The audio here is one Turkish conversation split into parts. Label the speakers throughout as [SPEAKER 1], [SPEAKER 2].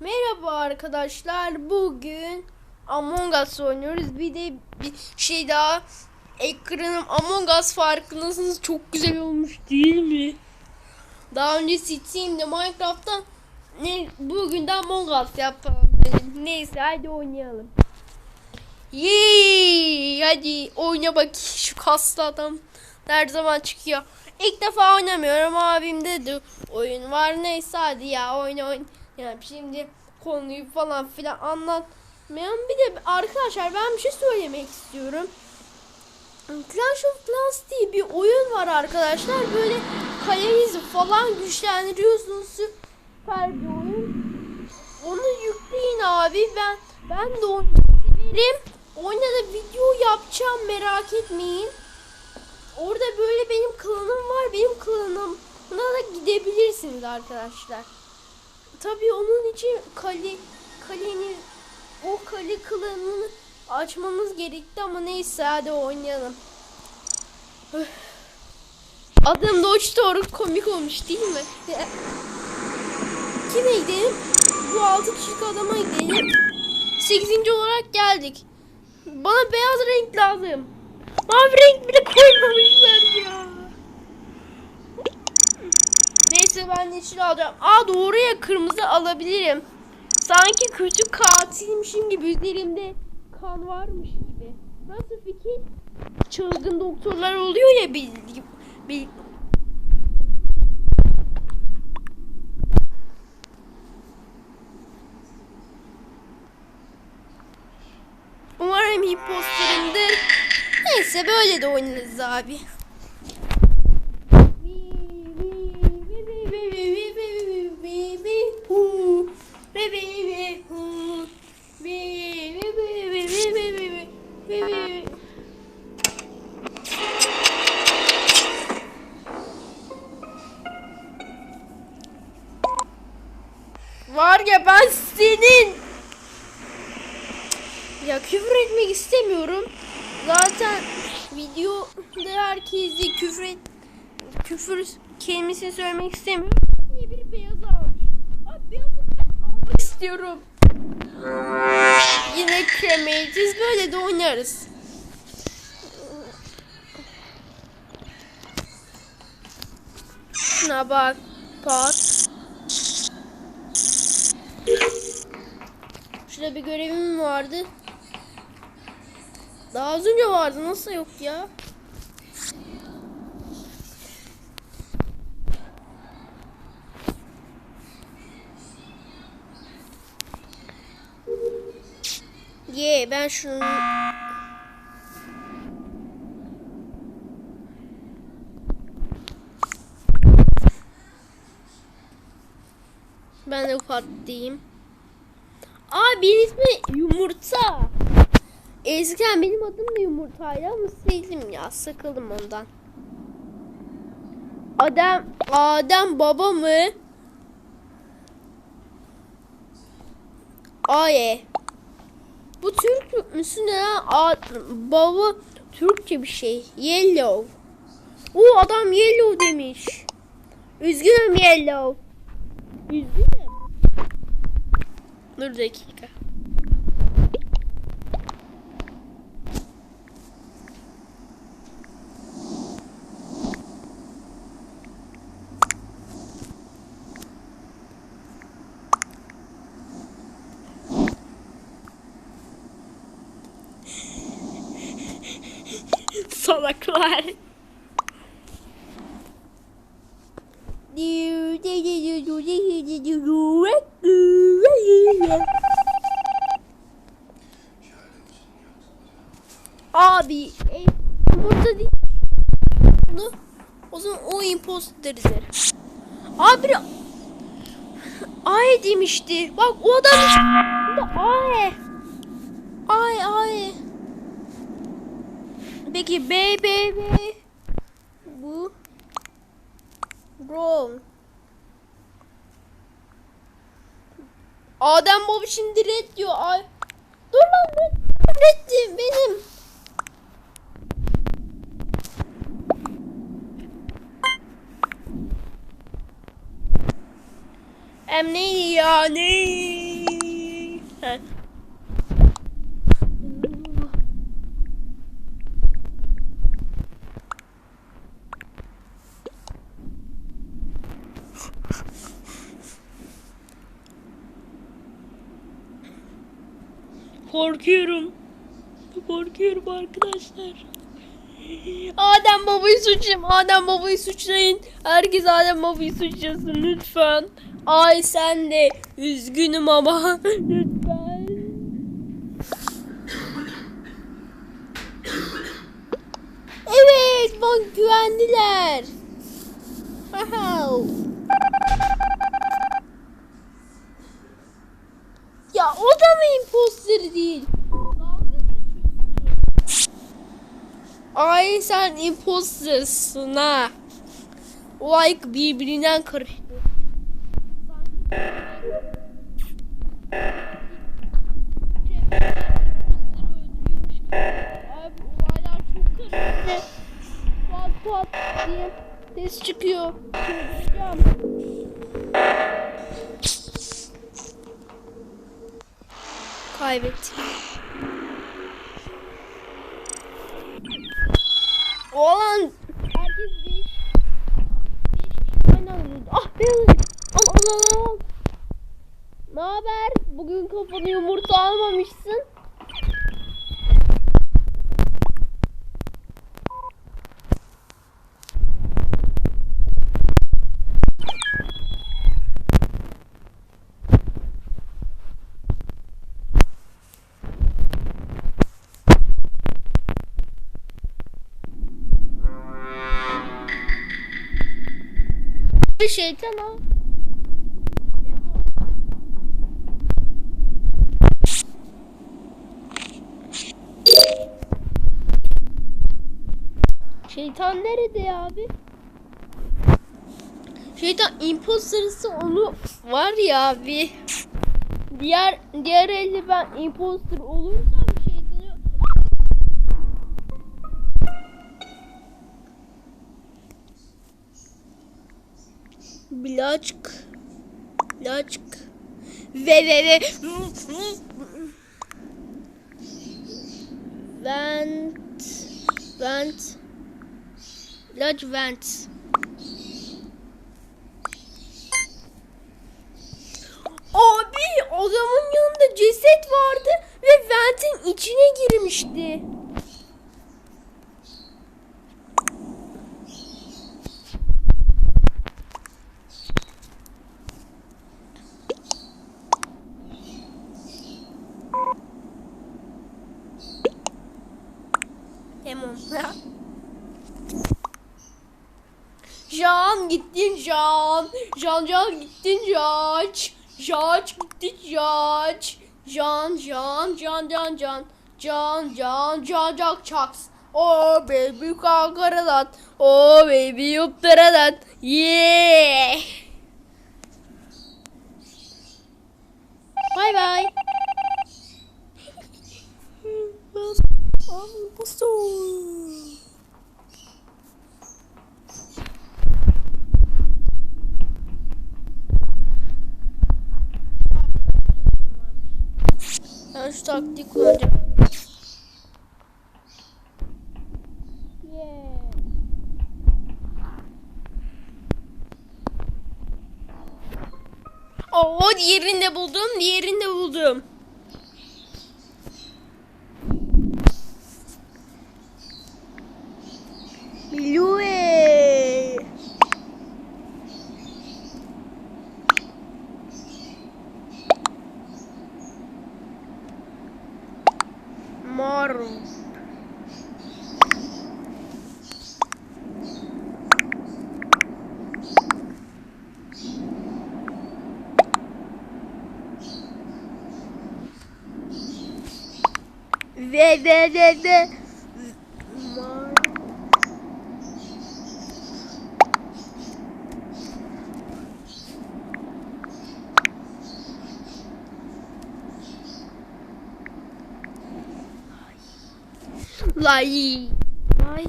[SPEAKER 1] Merhaba arkadaşlar. Bugün Among Us oynuyoruz. Bir de bir şey daha. Ekranım Among Us farkındasınız. Çok güzel olmuş değil mi? Daha önce Steam'de Minecraft'ta ne bugün de Among Us yapalım. Neyse hadi oynayalım. Yee, hadi oyna bak şu kaslı adam her zaman çıkıyor. İlk defa oynamıyorum abimde de oyun var neyse hadi ya oyna oyna. Yani şimdi konuyu falan filan anlatmayalım. Bir de arkadaşlar ben bir şey söylemek istiyorum. Clash of Clans diye bir oyun var arkadaşlar. Böyle kalenizi falan güçlendiriyorsunuz. Süper bir oyun. Onu yükleyin abi. Ben ben de onu severim. Oyuna da video yapacağım merak etmeyin. Orada böyle benim klanım var. Benim klanım. Buna da gidebilirsiniz arkadaşlar. Tabii onun için kale kaleni o kale klanını açmamız gerekti ama neyse hadi oynayalım. Öf. Adım Doç Doğru komik olmuş değil mi? Kime gidelim? Bu altı kişilik adama gidelim. Sekizinci olarak geldik. Bana beyaz renk lazım. Mavi renk bile koymamışlar ya. Neyse ben yeşil alacağım. Aa doğru ya kırmızı alabilirim. Sanki kötü katilmişim gibi üzerimde kan varmış gibi. Nasıl fikir? Çılgın doktorlar oluyor ya bil, bil, Umarım imposterimdir. Neyse böyle de oynarız abi. Etmek istemiyorum. Zaten videoda herkese küfür et, küfür kelimesini söylemek istemiyorum. Niye biri beyaz almış? Abi beyazı almak istiyorum. Yine kremeyeceğiz. Böyle de oynarız. Şuna bak. Pat. Şurada bir görevim vardı. Daha az önce vardı. Nasıl yok ya? Ye ben şunu Ben de patlayayım. Aa bir ismi yumurta. Eskiden benim adım da yumurtaydı ama sildim ya. Sıkıldım ondan. Adem, Adem baba mı? Aye. Bu Türk müsün ne lan? A, baba Türkçe bir şey. Yellow. O adam yellow demiş. Üzgünüm yellow. Üzgünüm. Dur dakika. Salaklar. Abi e, burada değil. O zaman o imposterdir. Abi Ay demişti. Bak o adam ay. Ay ay. Peki B B B bu Brown. Adem Bob şimdi red diyor. Ay. Dur lan red. Red benim. Em neydi ya ne? Korkuyorum. Korkuyorum arkadaşlar. Adem babayı suçlayın. Adem babayı suçlayın. Herkes Adem babayı suçlasın lütfen. Ay sen de üzgünüm ama lütfen. Evet bak güvendiler. Wow. Ya o da mı imposter değil? Ay sen impostersın ha. Like birbirinden karıştı. Abi olaylar çok karıştı. Pat pat diye ses çıkıyor. Çıldıracağım. Kaybettim. Oğlan herkes bir bir aynı alıyordu. Ah ben alayım. Al al al al. Ne haber? Bugün kafanı yumurta almamışsın. Şeytan o. Şeytan nerede abi? Şeytan impostersı onu var ya abi. Diğer diğer elde ben imposter olursam Bilaçk. Bilaçk. Ve ve ve. Vent. Vent. Bilaç vent. Abi adamın yanında ceset vardı ve ventin içine girmişti. Tamam. Can gittin Can. Can Can gittin Jaç. Jaç gitti Jaç. Can Can Can Can Can. Can Can Can Can Çaks. Oh baby kankaralat. Oh baby yuptaralat. Yeah. Bye bye. Impostor. Ben şu taktiği kullanacağım. Yeah. Oo diğerini de buldum, diğerini de buldum. Ve ve ve ve. Lay. Lay.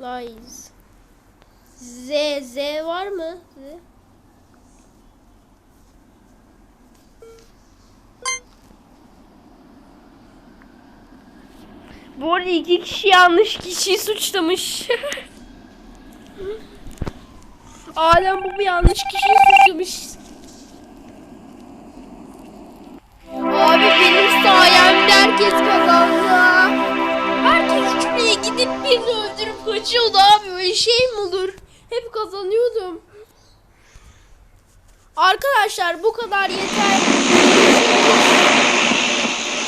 [SPEAKER 1] Lies. Z. Z var mı? Z. Bu arada iki kişi yanlış kişiyi suçlamış. Alem bu bir yanlış kişiyi suçlamış. Abi benim sayemde herkes kazandı. Herkes şuraya gidip birini öldürüp kaçıyordu abi. Öyle şey mi olur? Hep kazanıyordum. Arkadaşlar bu kadar yeter.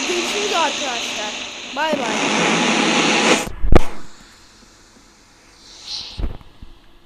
[SPEAKER 1] Görüşürüz arkadaşlar. 拜拜。